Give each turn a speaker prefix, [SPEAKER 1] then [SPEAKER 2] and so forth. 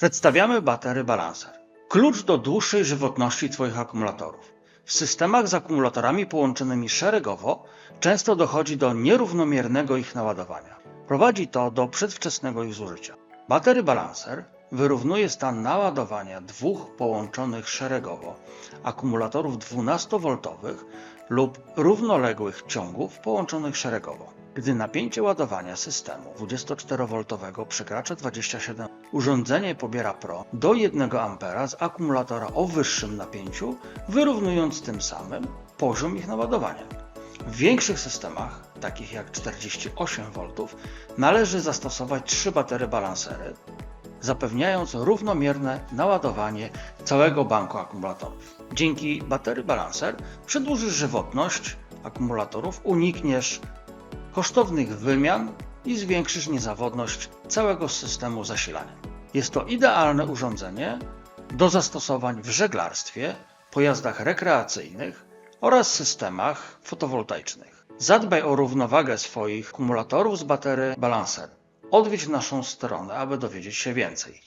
[SPEAKER 1] Przedstawiamy batery balancer. Klucz do dłuższej żywotności Twoich akumulatorów. W systemach z akumulatorami połączonymi szeregowo często dochodzi do nierównomiernego ich naładowania. Prowadzi to do przedwczesnego ich zużycia. Batery balancer wyrównuje stan naładowania dwóch połączonych szeregowo akumulatorów 12V lub równoległych ciągów połączonych szeregowo. Gdy napięcie ładowania systemu 24V przekracza 27, urządzenie pobiera PRO do 1 A z akumulatora o wyższym napięciu, wyrównując tym samym poziom ich naładowania. W większych systemach, takich jak 48V, należy zastosować trzy baterie balancery, zapewniając równomierne naładowanie całego banku akumulatorów. Dzięki baterii balancer przedłużysz żywotność akumulatorów, unikniesz kosztownych wymian i zwiększysz niezawodność całego systemu zasilania. Jest to idealne urządzenie do zastosowań w żeglarstwie, pojazdach rekreacyjnych oraz systemach fotowoltaicznych. Zadbaj o równowagę swoich akumulatorów z baterii Balancer. Odwiedź naszą stronę, aby dowiedzieć się więcej.